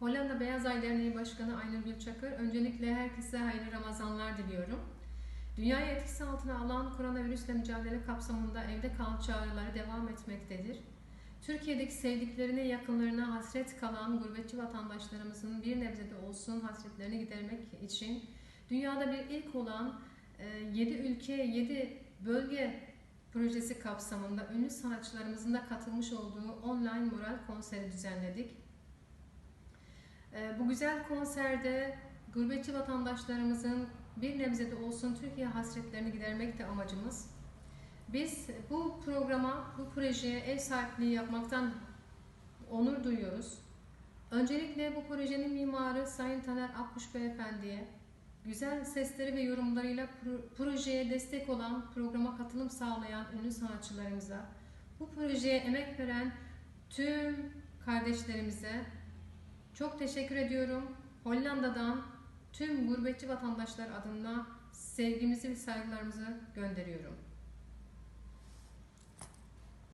Hollanda Beyaz Ay Derneği Başkanı Aynur Gülçakır, öncelikle herkese hayırlı Ramazanlar diliyorum. Dünyayı etkisi altına alan koronavirüsle mücadele kapsamında evde kal çağrıları devam etmektedir. Türkiye'deki sevdiklerine, yakınlarına hasret kalan gurbetçi vatandaşlarımızın bir nebze de olsun hasretlerini gidermek için dünyada bir ilk olan 7 ülke, 7 bölge projesi kapsamında ünlü sanatçılarımızın da katılmış olduğu online moral konseri düzenledik. Ee, Bu güzel konserde gurbetçi vatandaşlarımızın bir nebze de olsun Türkiye hasretlerini gidermek de amacımız. Biz bu programa, bu projeye ev sahipliği yapmaktan onur duyuyoruz. Öncelikle bu projenin mimarı Sayın Taner Akkuş Beyefendi'ye, güzel sesleri ve yorumlarıyla pro- projeye destek olan, programa katılım sağlayan ünlü sanatçılarımıza, bu projeye emek veren tüm kardeşlerimize çok teşekkür ediyorum. Hollanda'dan tüm gurbetçi vatandaşlar adına sevgimizi ve saygılarımızı gönderiyorum.